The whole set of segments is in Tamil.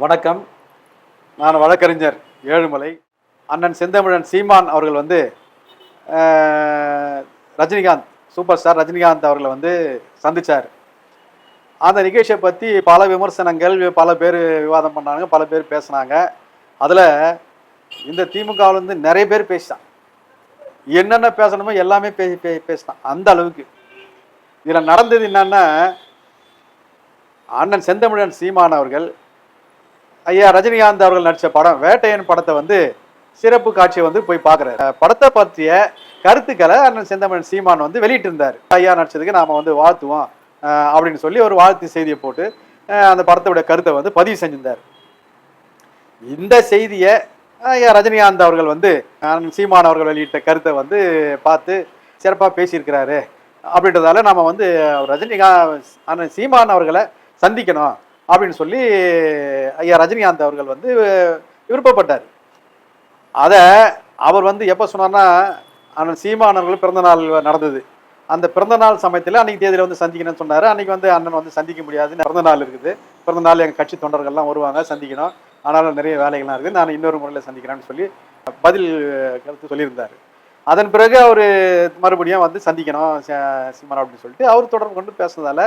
வணக்கம். நான் வழக்கறிஞர் ஏழுமலை. அண்ணன் செந்தமிழன் சீமான் அவர்கள் வந்து ரஜினிகாந்த் சூப்பர் ஸ்டார் ரஜினிகாந்த் அவர்களை வந்து சந்தித்தார் அந்த நிகழ்ச்சியை பற்றி பல விமர்சனங்கள் பல பேர் விவாதம் பண்ணாங்க பல பேர் பேசுனாங்க. அதில் இந்த திமுகவில் வந்து நிறைய பேர் பேசிட்டான். என்னென்ன பேசணுமோ எல்லாமே பேசி பே பேசினான் அந்த அளவுக்கு. இதில் நடந்தது என்னன்னா அண்ணன் செந்தமிழன் சீமான் அவர்கள் ஐயா ரஜினிகாந்த் அவர்கள் நடித்த படம் வேட்டையன் படத்தை வந்து சிறப்பு காட்சியை வந்து போய் பார்க்குறாரு. படத்தை பற்றிய கருத்துக்களை அண்ணன் செந்தமன் சீமான் வந்து வெளியிட்டிருந்தார். ஐயா நடிச்சதுக்கு நாம் வந்து வாழ்த்துவோம் அப்படின்னு சொல்லி ஒரு வாழ்த்து செய்தியை போட்டு அந்த படத்தோட கருத்தை வந்து பதிவு செஞ்சிருந்தார். இந்த செய்தியை ஐயா ரஜினிகாந்த் அவர்கள் வந்து அண்ணன் சீமான் அவர்கள் வெளியிட்ட கருத்தை வந்து பார்த்து சிறப்பாக பேசியிருக்கிறாரு. அப்படின்றதால நம்ம வந்து ரஜினிகாந்த் அண்ணன் சீமான் அவர்களை சந்திக்கணும். அப்படின்னு சொல்லி ஐயா ரஜினிகாந்த் அவர்கள் வந்து விருப்பப்பட்டார். அதை அவர் வந்து எப்போ சொன்னார்னா அண்ணன் சீமானவர்கள் பிறந்தநாள் பிறந்த நாள் நடந்தது. அந்த பிறந்த நாள் சமயத்தில் அன்னைக்கு தேதியில் வந்து சந்திக்கணும்னு சொன்னார். அன்னைக்கு வந்து அண்ணன் வந்து சந்திக்க முடியாது. பிறந்த நாள் இருக்குது. பிறந்த நாள் எங்கள் கட்சி தொண்டர்கள்லாம் வருவாங்க சந்திக்கணும். ஆனாலும் நிறைய வேலைகள்லாம் இருக்குது. நான் இன்னொரு முறையில் சந்திக்கிறேன்னு சொல்லி பதில் கருத்து சொல்லியிருந்தார். அதன் பிறகு அவர் மறுபடியும் வந்து சந்திக்கணும் சீமான் அப்படின்னு சொல்லிட்டு அவர் தொடர்பு கொண்டு பேசுனதால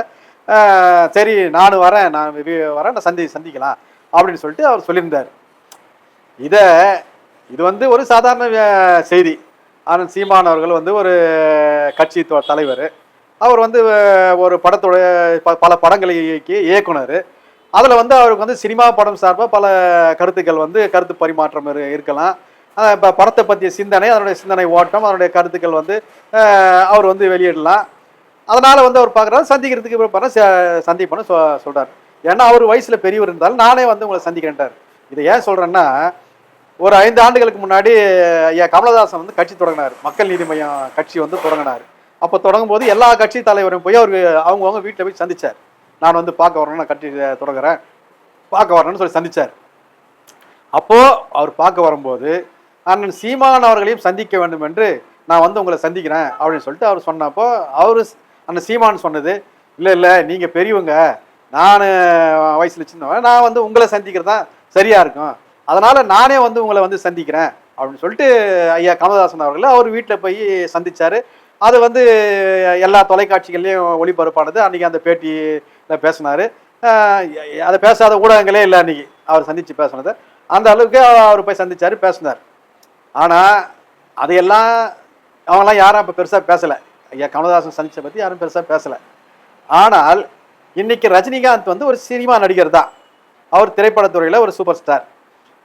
சரி நானும் வரேன் நான் வரேன் நான் சந்தி சந்திக்கலாம் அப்படின்னு சொல்லிட்டு அவர் சொல்லியிருந்தார். இதை இது வந்து ஒரு சாதாரண செய்தி. ஆனால் சீமான் அவர்கள் வந்து ஒரு கட்சி தொ- தலைவர். அவர் வந்து ஒரு படத்தோட ப- பல படங்களை இயக்கி இயக்குனர். அதில் வந்து அவருக்கு வந்து சினிமா படம் சார்பாக பல கருத்துக்கள் வந்து கருத்து பரிமாற்றம் இருக்கலாம். இப்போ படத்தை பற்றிய சிந்தனை அதனுடைய சிந்தனை ஓட்டம் அதனுடைய கருத்துக்கள் வந்து அவர் வந்து வெளியிடலாம். அதனால் வந்து அவர் பார்க்குறாரு. சந்திக்கிறதுக்கு விருப்பம் சந்திப்பேன்னு சொ சொல்கிறார் ஏன்னா அவர் வயசில் பெரியவர் இருந்தாலும் நானே வந்து உங்களை சந்திக்கிறேன்ட்டார். இதை ஏன் சொல்கிறேன்னா ஒரு ஐந்து ஆண்டுகளுக்கு முன்னாடி ஐயா கமலஹாசன் வந்து கட்சி தொடங்கினார். மக்கள் நீதி மையம் கட்சி வந்து தொடங்கினார். அப்போ தொடங்கும் போது எல்லா கட்சி தலைவரும் போய் அவர் அவங்கவுங்க வீட்டில் போய் சந்தித்தார் நான் வந்து பார்க்க வரணும் நான் கட்சி தொடங்குறேன். பார்க்க வரணும்னு சொல்லி சந்திச்சார். அப்போது அவர் பார்க்க வரும்போது அண்ணன் சீமான் அவர்களையும் சந்திக்க வேண்டும் என்று நான் வந்து உங்களை சந்திக்கிறேன் அப்படின்னு சொல்லிட்டு அவர் சொன்னப்போ அவர் அண்ணன் சீமான் சொன்னது இல்லை இல்லை நீங்கள் பெரியவங்க நான் வயசில் சின்னவன் நான் வந்து உங்களை சந்திக்கிறது தான் சரியாக இருக்கும். அதனால் நானே வந்து உங்களை வந்து சந்திக்கிறேன். அப்படின்னு சொல்லிட்டு ஐயா கமலதாசன் அவர்கள் அவர் வீட்டில் போய் சந்திச்சார். அது வந்து எல்லா தொலைக்காட்சிகள்லேயும் ஒளிபரப்பானது. அன்றைக்கி அந்த பேட்டியில் பேசினார். அதை பேசாத ஊடகங்களே இல்லை அன்றைக்கி அவர் சந்தித்து பேசினது. அந்த அளவுக்கு அவர் போய் சந்திச்சார் பேசினார். ஆனால் அதையெல்லாம் அவங்களாம் யாரும் இப்போ பெருசாக பேசலை. ஐயா கமலஹாசன் சந்திச்ச பற்றி யாரும் பெருசாக பேசலை. ஆனால் இன்னைக்கு ரஜினிகாந்த் வந்து ஒரு சினிமா நடிகர் தான். அவர் திரைப்படத்துறையில் ஒரு சூப்பர் ஸ்டார்.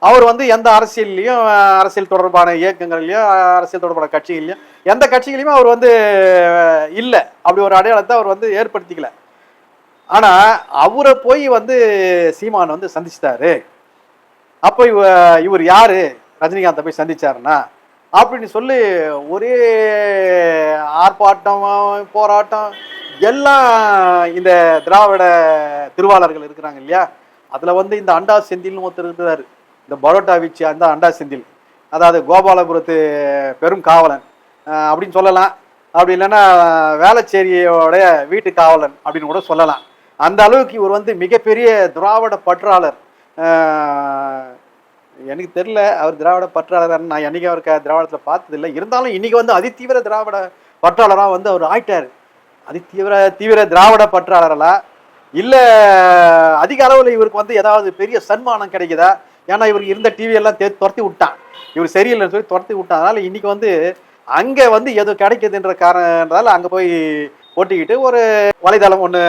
அவர் வந்து எந்த அரசியல்லையும் அரசியல் தொடர்பான இயக்கங்கள்லையும் அரசியல் தொடர்பான கட்சிகள்லையும் எந்த கட்சிகளையுமே அவர் வந்து இல்லை. அப்படி ஒரு அடையாளத்தை அவர் வந்து ஏற்படுத்திக்கல. ஆனால் அவரை போய் வந்து சீமான் வந்து சந்திச்சிட்டாரு. அப்போ இவ இவர் யார்? ரஜினிகாந்தை போய் சந்திச்சாருன்னா அப்படின்னு சொல்லி ஒரே ஆர்ப்பாட்டம் போராட்டம் எல்லாம் இந்த திராவிட திருவாளர்கள் இருக்கிறாங்க இல்லையா? அதில் வந்து இந்த அண்டா செந்தில்னு ஒருத்தர் இருக்கிறார். இந்த பரோட்டா வீச்சு அந்த அண்டா செந்தில். அதாவது கோபாலபுரத்து பெரும் காவலன். அப்படின்னு சொல்லலாம். அப்படி இல்லைன்னா வேளச்சேரியோடைய வீட்டு காவலன் அப்படின்னு கூட சொல்லலாம். அந்த அளவுக்கு இவர் வந்து மிகப்பெரிய திராவிட பற்றாளர். எனக்கு தெரியல அவர் திராவிட பற்றாளர் நான் என்னைக்கு அவருக்கு திராவிடத்தில் பார்த்ததில்லை. இருந்தாலும் இன்றைக்கி வந்து அதிதீவிர திராவிட பற்றாளராக வந்து அவர் ஆயிட்டார். அது தீவிர தீவிர திராவிட பற்றாளர்களா இல்லை அதிக அளவில் இவருக்கு வந்து ஏதாவது பெரிய சன்மானம் கிடைக்குதா? ஏன்னா இவருக்கு இருந்த டிவி எல்லாம் தே துரத்தி விட்டான். இவர் சரியில்லைன்னு சொல்லி துரத்தி விட்டான். அதனால் இன்றைக்கி வந்து அங்கே வந்து எது கிடைக்குதுன்ற காரணத்தால் அங்கே போய் ஓட்டிக்கிட்டு ஒரு வலைதளம் ஒன்று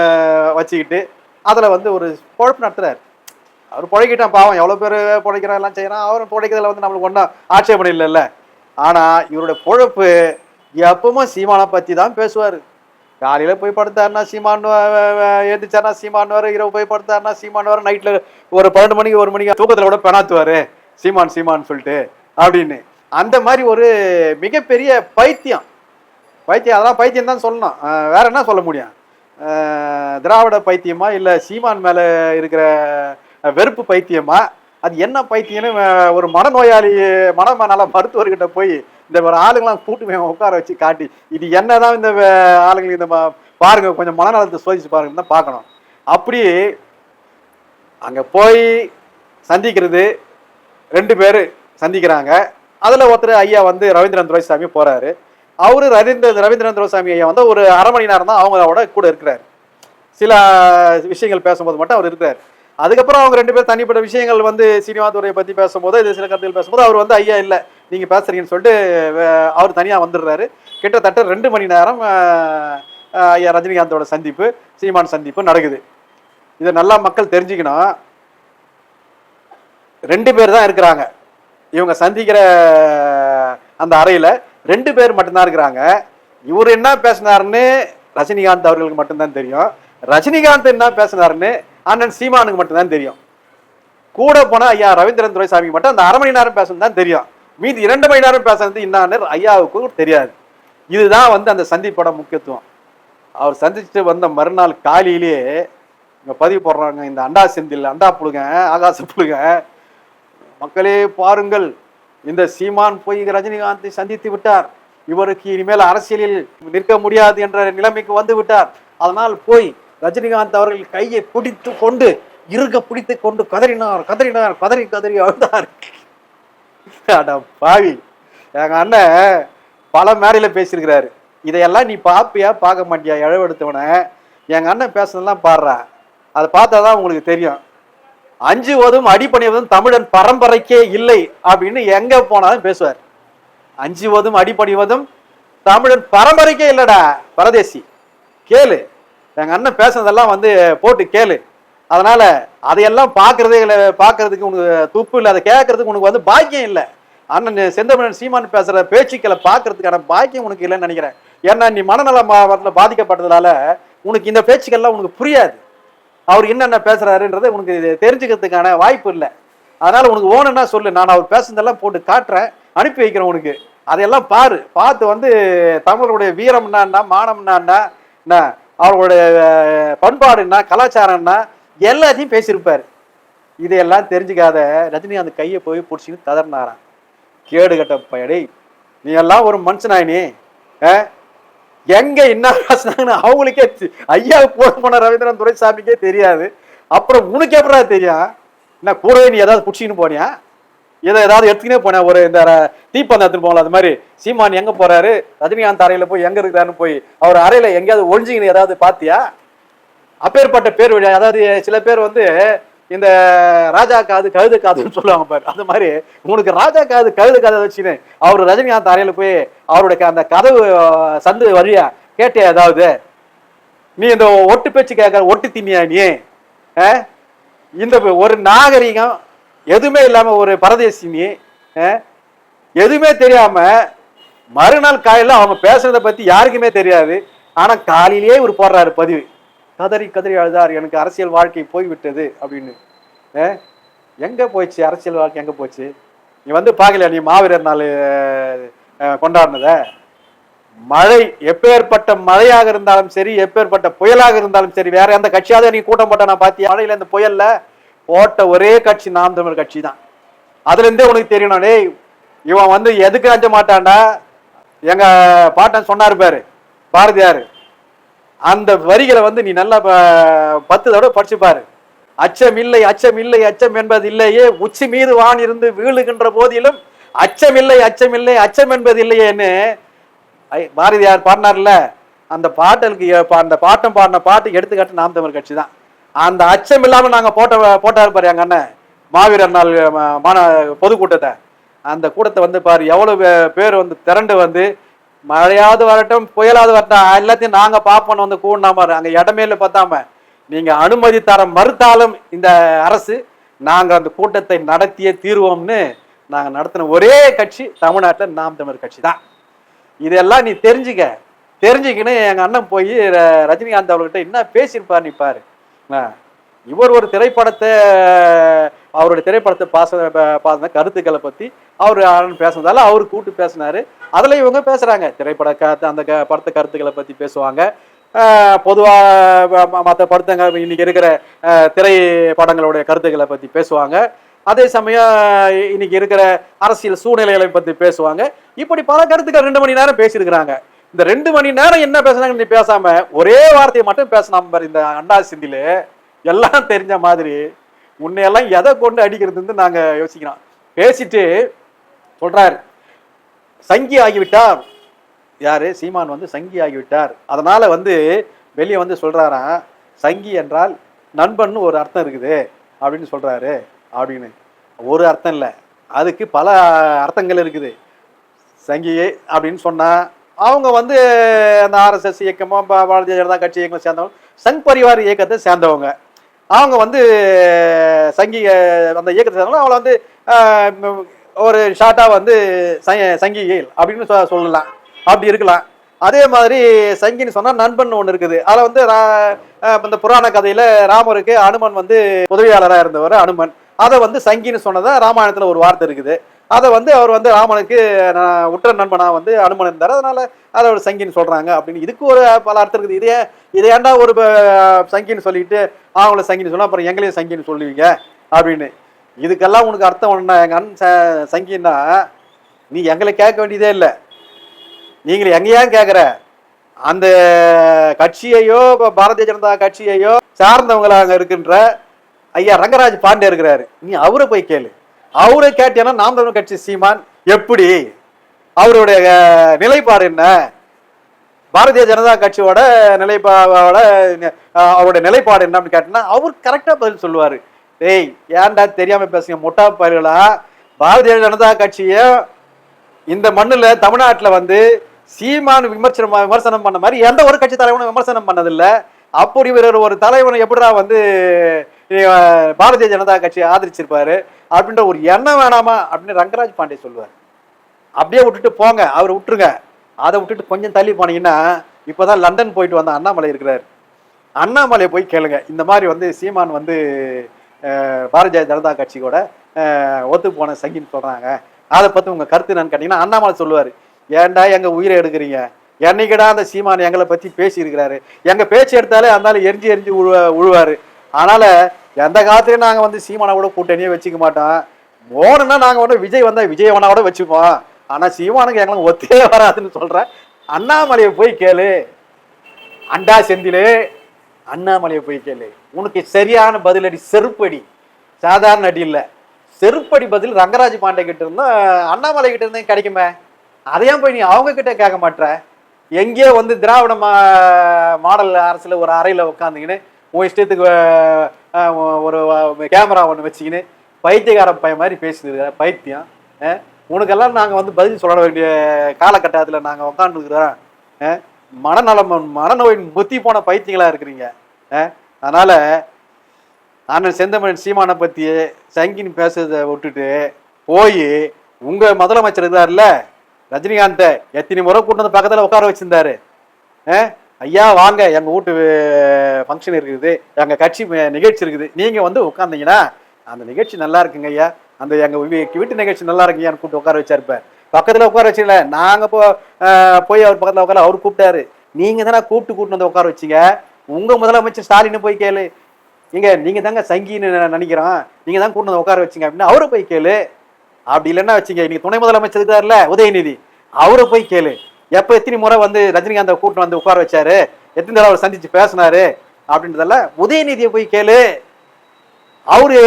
வச்சுக்கிட்டு அதில் வந்து ஒரு பொழப்பு நடத்துறாரு. அவர் பிழைக்கிட்டான் பாவம். எவ்வளோ பேர் பிழைக்கிறான் எல்லாம் செய்கிறான் அவரும் பிழைக்கிறதுல வந்து நம்மளுக்கு ஒன்றும் ஆட்சேபணம் இல்லைல்ல. ஆனால் இவருடைய பொழப்பு எப்பவுமே சீமானை பற்றி தான் பேசுவார். காலையில் போய் படுத்தாருன்னா சீமான் ஏந்திச்சார்னா சீமான் வர இரவு போய் படுத்தாருன்னா வர நைட்டில் ஒரு பன்னெண்டு மணிக்கு ஒரு மணிக்கு தூக்கத்தில் கூட பெணாத்துவார். சீமான் சீமான் சொல்லிட்டு அப்படின்னு. அந்த மாதிரி ஒரு மிகப்பெரிய பைத்தியம். பைத்தியம் அதெல்லாம் பைத்தியம் தான் சொல்லணும். வேற என்ன சொல்ல முடியும்? திராவிட பைத்தியமா இல்லை சீமான் மேலே இருக்கிற வெறுப்பு பைத்தியமா? அது என்ன பைத்தியம்னு ஒரு மனநோயாளி மனநல மருத்துவர்கிட்ட போய் இந்த ஒரு ஆளுங்களாம் கூட்டு உட்கார வச்சு காட்டி இது என்னதான் இந்த ஆளுங்களுக்கு இந்த பாருங்க கொஞ்சம் மனநலத்தை சோதிச்சு பாருங்கன்னு தான் பார்க்கணும். அப்படி அங்கே போய் சந்திக்கிறது ரெண்டு பேர் சந்திக்கிறாங்க. அதில் ஒருத்தர் ஐயா வந்து ரவீந்திரன் துரைசாமி போகிறாரு அவரு ரவீந்திர ரவீந்திரன் துரைசாமி ஐயா வந்து ஒரு அரை மணி நேரம் தான் அவங்களோட கூட இருக்கிறாரு. சில விஷயங்கள் பேசும்போது மட்டும் அவர் இருக்கிறார். அதுக்கப்புறம் அவங்க ரெண்டு பேரும் தனிப்பட்ட விஷயங்கள் வந்து சீனிவாதுரையை பற்றி பேசும்போது இது சில கருத்துகள் பேசும்போது அவர் வந்து ஐயா இல்லை நீங்கள் பேசுறீங்கன்னு சொல்லிட்டு அவர் தனியாக வந்துடுறாரு. கிட்டத்தட்ட ரெண்டு மணி நேரம் ஐயா ரஜினிகாந்தோட சந்திப்பு சீமான் சந்திப்பு நடக்குது. இதை நல்லா மக்கள் தெரிஞ்சுக்கணும். ரெண்டு பேர் தான் இருக்கிறாங்க. இவங்க சந்திக்கிற அந்த அறையில் ரெண்டு பேர் மட்டும்தான் இருக்கிறாங்க. இவர் என்ன பேசினாருன்னு ரஜினிகாந்த் அவர்களுக்கு மட்டும்தான் தெரியும். ரஜினிகாந்த் என்ன பேசினாருன்னு அண்ணன் சீமானுக்கு மட்டும்தான் தெரியும். கூட போனால் ஐயா ரவீந்திரன் துரைசாமிக்கு மட்டும் அந்த அரை மணி நேரம் பேசணும் தான் தெரியும். மீதி இரண்டு மணி நேரம் பேசுறது என்னன்னு ஐயாவுக்கும் தெரியாது. இதுதான் வந்து அந்த சந்திப்போட முக்கியத்துவம். அவர் சந்திச்சுட்டு வந்த மறுநாள் காலையிலேயே இங்கே பதிவு போடுறாங்க இந்த அண்டா செந்தில் அண்டா புழுங்க ஆகாச புழுங்க. மக்களே பாருங்கள் இந்த சீமான் போய் ரஜினிகாந்தை சந்தித்து விட்டார். இவருக்கு இனிமேல் அரசியலில் நிற்க முடியாது என்ற நிலைமைக்கு வந்து விட்டார். அதனால் போய் ரஜினிகாந்த் அவர்கள் கையை பிடித்து கொண்டு இருக பிடித்து கொண்டு கதறினார் கதறினார் கதறி கதறி அழுதார். அட பாவி. எங்க அண்ணன் பல மேடையில பேசியிருக்கிறாரு. இதையெல்லாம் நீ பாப்பியா பார்க்க மாட்டியா இழவெடுத்தவனை? எங்க அண்ணன் பேசுனதெல்லாம் பாடுறா. அதை பார்த்தாதான் உங்களுக்கு தெரியும். அஞ்சுவதும் அடிபணிவதும் தமிழன் பரம்பரைக்கே இல்லை அப்படின்னு எங்க போனாலும் பேசுவார். அஞ்சுவதும் அடிப்பணிவதும் தமிழன் பரம்பரைக்கே இல்லடா பரதேசி. கேளு. எங்கள் அண்ணன் பேசுனதெல்லாம் வந்து போட்டு கேளு. அதனால் அதையெல்லாம் பார்க்குறதே இல்லை பார்க்குறதுக்கு உனக்கு துப்பு இல்லை அதை கேட்கறதுக்கு உனக்கு வந்து பாக்கியம் இல்லை. அண்ணன் செந்தமிழன் சீமான் பேசுகிற பேச்சுக்களை பார்க்கறதுக்கான பாக்கியம் உனக்கு இல்லைன்னு நினைக்கிறேன். ஏன்னா நீ மனநல மா- பாதிக்கப்பட்டதுனால உனக்கு இந்த பேச்சுக்கள்லாம் உனக்கு புரியாது. அவர் என்னென்ன பேசுகிறாருன்றதை உனக்கு தெரிஞ்சுக்கிறதுக்கான வாய்ப்பு இல்லை. அதனால் உனக்கு ஓணுன்னா சொல்லு. நான் அவர் பேசுனதெல்லாம் போட்டு காட்டுறேன். அனுப்பி வைக்கிறேன் உனக்கு. அதையெல்லாம் பாரு. பார்த்து வந்து தமிழருடைய வீரம்னா என்ன மானம்னா என்ன என்ன அவர்களுடைய பண்பாடுன்னா கலாச்சாரம்னா எல்லாத்தையும் பேசியிருப்பார். இதையெல்லாம் தெரிஞ்சுக்காத ரஜினி அந்த கையை போய் பிடிச்சின்னு கதறினாராம் கேடு கட்ட பயடே நீ எல்லாம் ஒரு மனுஷனாய் நீ எங்க என்ன பேசுனாங்கன்னு அவங்களுக்கே ஐயா போன போன ரவீந்திரன் துரைசாமிக்கே தெரியாது. அப்புறம் உனக்கு எப்படா தெரியும்? என்ன கூடவே நீ ஏதாவது பிடிச்சின்னு போனியா? இதை ஏதாவது எடுத்துக்கினே போனேன். ஒரு இந்த ர- எடுத்துன்னு போகல அது மாதிரி சீமான் எங்க போறாரு? ரஜினிகாந்த் அறையில போய் எங்க இருக்கிறாருன்னு போய் அவர் அறையில எங்கேயாவது ஒழிஞ்சிக்கின்னு ஏதாவது பாத்தியா? அப்பேற்பட்ட பேர் வழியா அதாவது சில பேர் வந்து இந்த ராஜா காது கழுது காதுன்னு சொல்லுவாங்க பாரு. அந்த மாதிரி உனக்கு ராஜா காது கழுது காதை வச்சுன்னு அவர் ரஜினிகாந்த் அறையில போய் அவருடைய அந்த கதவு சந்து வழியா கேட்டியா ஏதாவது நீ இந்த ஒட்டு பேச்சு கேட்க ஒட்டு தின்னியா நீ? ஆ? இந்த ஒரு நாகரிகம் எதுவுமே இல்லாம ஒரு பரதேசினி ஆ? எதுவுமே தெரியாம மறுநாள் காலையில அவங்க பேசுறத பத்தி யாருக்குமே தெரியாது. ஆனா காலையிலேயே இவர் போடுறாரு பதிவு. கதறி கதறி அழுதார் எனக்கு அரசியல் வாழ்க்கை போய்விட்டது அப்படின்னு. ஆ? எங்க போச்சு அரசியல் வாழ்க்கை? எங்க போச்சு? நீ வந்து பார்க்கலையா? நீ மாவீரர் நாள் அஹ், கொண்டாடினத? மழை எப்பேற்பட்ட மழையாக இருந்தாலும் சரி எப்பேற்பட்ட புயலாக இருந்தாலும் சரி வேற எந்த கட்சியாவது நீ கூட்டம் போட்ட நான் பார்த்தியா மழையில இந்த புயல்ல போட்ட ஒரே கட்சி நாம் தமிழ் கட்சி தான் அதுல இருந்தே உனக்கு தெரியணும் டேய் இவன் வந்து எதுக்கு அஞ்ச மாட்டான்டா? எங்க பாட்டன் சொன்னாரு பாரு பாரதியார். அந்த வரிகளை வந்து நீ நல்லா ப- பத்து தடவை படிச்சு பாரு. அச்சம் இல்லை அச்சம் இல்லை அச்சம் என்பது இல்லையே உச்சி மீது வான் இருந்து வீழுகின்ற போதிலும் அச்சம் இல்லை அச்சம் இல்லை அச்சம் என்பது இல்லையேன்னு ஐ- பாரதியார் பாடினார்ல. அந்த பாட்டலுக்கு அந்த பாட்டம் பாடின பாட்டு எடுத்துக்காட்டு நாம் தமிழ் கட்சி தான் அந்த அச்சம் இல்லாமல் நாங்கள் போட்ட போட்டார் பாரு எங்கள் அண்ணன். மாவீரர் நாள் ம- பொதுக்கூட்டத்தை. அந்த கூட்டத்தை வந்து பாரு எவ்வளவு பேர் வந்து திரண்டு வந்து மழையாவது வரட்டும் புயலாவது வரட்டும் எல்லாத்தையும் நாங்கள் பாப்போம் வந்து கூடினா பாரு. அங்கே இடமே இல்லை பார்த்தாம நீங்கள் அனுமதி தர மறுத்தாலும் இந்த அரசு நாங்கள் அந்த கூட்டத்தை நடத்தியே தீர்வோம்னு நாங்கள் நடத்தின ஒரே கட்சி தமிழ்நாட்டில் நாம் தமிழர் கட்சி தான் இதெல்லாம் நீ தெரிஞ்சுக்க. தெரிஞ்சுக்கின்னு எங்கள் அண்ணன் போய் ரஜினிகாந்த் அவர்கிட்ட என்ன பேசியிருப்பார் நீ பாரு. இவர் ஒரு திரைப்படத்தை அவருடைய திரைப்படத்தை பாச பார்த்த கருத்துக்களை பற்றி அவர் அண்ணன் பேசுனதால அவர் கூட்டு பேசினாரு. அதில் இவங்க பேசுகிறாங்க திரைப்பட க- அந்த க- படத்தை கருத்துக்களை பற்றி பேசுவாங்க. பொதுவாக மற்ற படத்தங்க இன்னைக்கு இருக்கிற திரைப்படங்களுடைய கருத்துக்களை பற்றி பேசுவாங்க. அதே சமயம் இன்னைக்கு இருக்கிற அரசியல் சூழ்நிலைகளை பற்றி பேசுவாங்க. இப்படி பல கருத்துக்கள் ரெண்டு மணி நேரம் பேசியிருக்கிறாங்க. இந்த ரெண்டு மணி நேரம் என்ன பேசுனாங்க நீ பேசாம ஒரே வார்த்தையை மட்டும் பேசினாம பாரு இந்த அண்டா சிந்தில. எல்லாம் தெரிஞ்ச மாதிரி உன்னையெல்லாம் எதை கொண்டு அடிக்கிறதுன்னு நாங்க யோசிக்கிறோம். பேசிட்டு சொல்றாரு. சங்கி ஆகிவிட்டார். யாரு? சீமான் வந்து சங்கி ஆகிவிட்டார். அதனால வந்து வெளியே வந்து சொல்றாராம் சங்கி என்றால் நண்பன் ஒரு அர்த்தம் இருக்குது அப்படின்னு சொல்றாரு அப்படின்னு. ஒரு அர்த்தம் இல்லை. அதுக்கு பல அர்த்தங்கள் இருக்குது. சங்கியே அப்படின்னு சொன்னா அவங்க வந்து அந்த ஆர்எஸ்எஸ் இயக்கமோ பாரதிய ஜனதா கட்சி இயக்கம் சேர்ந்தவங்க சங் பரிவார் இயக்கத்தை சேர்ந்தவங்க. அவங்க வந்து சங்கி அந்த இயக்கத்தை சேர்ந்தவங்க. அவளை வந்து ஒரு ஷார்ட்டாக வந்து சங்கிகள் அப்படின்னு சொ- சொல்லலாம். அப்படி இருக்கலாம். அதே மாதிரி சங்கின்னு சொன்னால் நண்பன் ஒன்று இருக்குது. அதில் வந்து ரா- இந்த புராண கதையில் ராமருக்கு அனுமன் வந்து உதவியாளராக இருந்தவர் அனுமன். அதை வந்து சங்கின்னு சொன்னதான் ராமாயணத்தில் ஒரு வார்த்தை இருக்குது. அதை வந்து அவர் வந்து ராமனுக்கு நான் உற்ற நண்பனாக வந்து அனுமன் இருந்தார் அதனால அதை ஒரு சங்கின்னு சொல்கிறாங்க அப்படின்னு. இதுக்கு ஒரு பல அர்த்தம் இருக்குது. இதே இதை ஏன்டா ஒரு சங்கின்னு சொல்லிட்டு அவங்கள சங்கின்னு சொன்னால் அப்புறம் எங்களையும் சங்கின்னு சொல்லுவீங்க அப்படின்னு. இதுக்கெல்லாம் உனக்கு அர்த்தம் ஒண்ணா? எங்கள் அண்ணன் ச- சங்கின்னா நீ எங்களை கேட்க வேண்டியதே இல்லை. நீங்கள் எங்க கேட்குற அந்த கட்சியையோ இப்போ பாரதிய ஜனதா கட்சியையோ சார்ந்தவங்களாக இருக்கின்ற ஐயா ரங்கராஜ் பாண்டே இருக்கிறாரு. நீ அவரை போய் கேளு. அவரை கேட்டேன்னா நாம் தமிழர் கட்சி சீமான் எப்படி? அவருடைய நிலைப்பாடு என்ன? பாரதிய ஜனதா கட்சியோட நிலைப்பாடோட அவருடைய நிலைப்பாடு என்ன அப்படின்னு அவர் கரெக்டா பதில் சொல்லுவாரு. டேய் ஏன்டா தெரியாம பேசுங்க முட்டா பயிர்களா பாரதிய ஜனதா கட்சியை இந்த மண்ணுல தமிழ்நாட்டுல வந்து சீமான் விமர்சனம் விமர்சனம் பண்ண மாதிரி எந்த ஒரு கட்சி தலைவனும் விமர்சனம் பண்ணதில்ல. அப்படி ஒரு ஒரு தலைவன் எப்படிடா வந்து பாரதிய ஜனதா கட்சியை ஆதரிச்சிருப்பாரு. அப்படின்ற ஒரு எண்ணம் வேணாமா அப்படின்னு ரங்கராஜ் பாண்டே சொல்லுவார். அப்படியே விட்டுட்டு போங்க அவர் விட்டுருங்க. அதை விட்டுட்டு கொஞ்சம் தள்ளி போனீங்கன்னா இப்போதான் லண்டன் போயிட்டு வந்த அண்ணாமலை இருக்கிறார். அண்ணாமலையை போய் கேளுங்க. இந்த மாதிரி வந்து சீமான் வந்து பாரதிய ஜனதா கட்சி கூட ஒத்து போன சங்கின்னு சொல்றாங்க. அதை பத்தி உங்க கருத்து என்னன்னு கேட்டீங்கன்னா அண்ணாமலை சொல்லுவாரு. ஏன்டா எங்க உயிரை எடுக்கிறீங்க? என்னைக்கிடா அந்த சீமான் எங்களை பத்தி பேசி இருக்கிறாரு எங்க பேச்சு எடுத்தாலே அதனால எரிஞ்சு எரிஞ்சு உழுவ உழுவாரு. அதனால் எந்த காலத்துலயும் நாங்க வந்து சீமானை கூட கூட்டணியே வச்சுக்க மாட்டோம். போனோம்னா நாங்க வந்து விஜய் வந்தா விஜயவனா கூட வச்சுப்போம். ஆனா சீமானுக்கு எங்களுக்கு ஒத்தே வராதுன்னு சொல்கிறேன் அண்ணாமலையை போய் கேளு. அண்டா செந்திலே அண்ணாமலையை போய் கேளு. உனக்கு சரியான பதிலடி செருப்படி. சாதாரண அடி இல்லை. செருப்படி பதில் ரங்கராஜ் பாண்டே கிட்ட இருந்தா அண்ணாமலை கிட்ட இருந்தே கிடைக்குமே. அதையும் போய் நீ அவங்க கிட்ட கேட்க மாட்ற? எங்கேயோ வந்து திராவிட மா மாடல் அரசுல ஒரு அறையில உட்காந்துக்கின்னு உன் இஷ்டத்துக்கு ஒரு கேமரா ஒன்று வச்சுக்கின்னு பைத்தியக்கார பையன் மாதிரி பேசுது பைத்தியம். உனக்கெல்லாம் நாங்கள் வந்து பதில் சொல்ல வேண்டிய காலகட்டத்தில் நாங்கள் உட்காந்துருக்குறோம் மனநலம் மனநோய் முத்தி போன பைத்தியங்களாக இருக்கிறீங்க. அதனால் அண்ணன் செந்தமன் சீமானை பற்றி சங்கின் பேசுறதை விட்டுட்டு போய் உங்கள் முதலமைச்சர் இருந்தார்ல ரஜினிகாந்தை எத்தனை முறை கூட்டு வந்து பக்கத்தில் உட்கார வச்சுருந்தாரு. ஆ ஐயா வாங்க. எங்க வீட்டு ஃபங்க்ஷன் இருக்குது. எங்க கட்சி நிகழ்ச்சி இருக்குது. நீங்க வந்து உட்காந்தீங்கன்னா அந்த நிகழ்ச்சி நல்லா இருக்குங்க ஐயா. அந்த எங்க வீட்டு நிகழ்ச்சி நல்லா இருக்குங்கன்னு கூப்பிட்டு உட்கார வச்சாருப்பார் பக்கத்துல உட்கார வச்சுல நாங்க போ போய் அவர் பக்கத்துல உட்கார அவர் கூப்பிட்டாரு. நீங்க தானே கூப்பிட்டு கூட்டு வந்து உட்கார வச்சீங்க? உங்க முதலமைச்சர் ஸ்டாலின் போய் கேளு. இங்க நீங்க தாங்க சங்கின்னு நினைக்கிறோம். நீங்க தான் கூட்டு வந்து உட்கார வச்சீங்க அப்படின்னு அவரை போய் கேளு. அப்படி இல்லைன்னா வச்சுங்க இன்னைக்கு துணை முதலமைச்சர் இருக்காருல்ல உதயநிதி. அவரை போய் கேளு. எப்ப எத்தனை முறை வந்து ரஜினிகாந்தை கூட்டு வந்து உட்கார வச்சாரு? எத்தனை தடவை அவர் சந்திச்சு பேசினாரு? அப்படின்றதெல்லாம் உதயநிதியை போய் கேளு. அவரு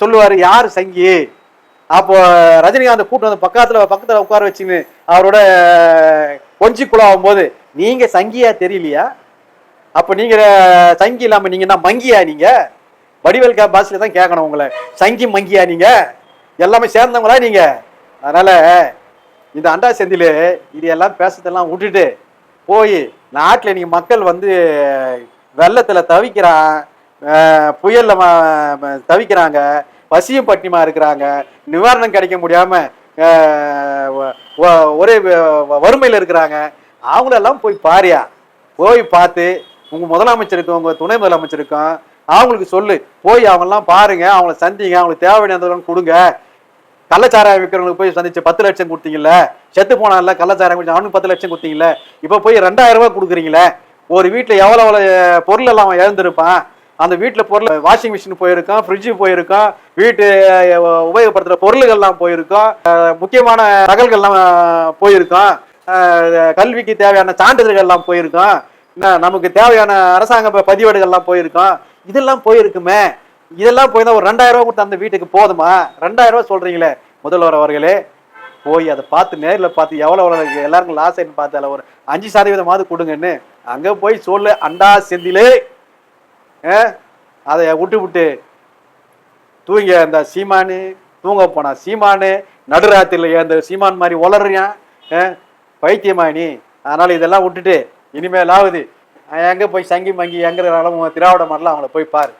சொல்லுவாரு யார் சங்கி? அப்போ ரஜினிகாந்த் கூட்டு வந்து பக்கத்துல பக்கத்துல உட்கார வச்சுன்னு அவரோட கொஞ்சி குழாவும் போது நீங்க சங்கியா தெரியலையா? அப்ப நீங்க சங்கி இல்லாம நீங்க என்ன மங்கியா நீங்க? வடிவேல் கே தான் கேட்கணும் உங்களை. சங்கி மங்கியா நீங்க? எல்லாமே சேர்ந்தவங்களா நீங்க? அதனால இந்த அண்டா செந்தில் இது எல்லாம் பேசுறதெல்லாம் விட்டுட்டு போய் நாட்டில் நீங்க மக்கள் வந்து வெள்ளத்தில் தவிக்கிறான் புயலில் தவிக்கிறாங்க பசியும் பட்டினிமா இருக்கிறாங்க நிவாரணம் கிடைக்க முடியாம ஒரே வ- இருக்கிறாங்க. அவங்களெல்லாம் போய் பாரியா. போய் பார்த்து உங்கள் முதலமைச்சருக்கும் உங்கள் துணை முதலமைச்சருக்கும் அவங்களுக்கு சொல்லு. போய் அவங்கெல்லாம் பாருங்க. அவங்கள சந்திங்க. அவங்களுக்கு தேவையானதெல்லாம் கொடுங்க. கள்ளச்சாராயம் விற்கிறவங்களுக்கு போய் சந்திச்சு பத்து லட்சம் கொடுத்தீங்கல்ல செத்து போனால கள்ளச்சாராயம் குடிச்சு அவனுக்கு பத்து லட்சம் கொடுத்தீங்கல்ல இப்போ போய் ரெண்டாயிரம் ரூபாய் கொடுக்குறீங்களே ஒரு வீட்டில் எவ்வளோ எவ்வளோ பொருள் எல்லாம் அவன் இழந்திருப்பான் அந்த வீட்டில் பொருள் வாஷிங் மிஷின் போயிருக்கோம் ஃப்ரிட்ஜு போயிருக்கோம் வீட்டு அஹ், உபயோகப்படுத்துகிற பொருள்கள்லாம் போயிருக்கும் முக்கியமான நகல்கள்லாம் போயிருக்கோம் கல்விக்கு தேவையான சான்றிதழ்கள்லாம் போயிருக்கும் என்ன, நமக்கு தேவையான அரசாங்க பதிவேடுகள்லாம் போயிருக்கும் இதெல்லாம் போயிருக்குமே இதெல்லாம் போய் தான் ஒரு ரெண்டாயிரம் ரூபா கொடுத்து அந்த வீட்டுக்கு போதுமா? ரெண்டாயிரம் ரூபா சொல்றீங்களே முதல்வர் அவர்களே. போய் அதை பார்த்து நேரில் பார்த்து எவ்வளோ எவ்வளோ எல்லாருக்கும் லாஸ் ஆயின்னு பார்த்து அதில் ஒரு அஞ்சு சதவீதமாவது கொடுங்கன்னு. அங்கே போய் சொல்லு அண்டா செந்திலே. ஆ, அதை விட்டு விட்டு தூங்க அந்த சீமானு தூங்க போனா சீமானு நடுராத்திரில அந்த சீமான் மாதிரி உளறியான் ஆ, பைத்தியமா அதனால இதெல்லாம் விட்டுட்டு இனிமேலாவது எங்கே போய் சங்கி மங்கி எங்க திராவிட மாதிரிலாம் அவங்கள போய் பாரு.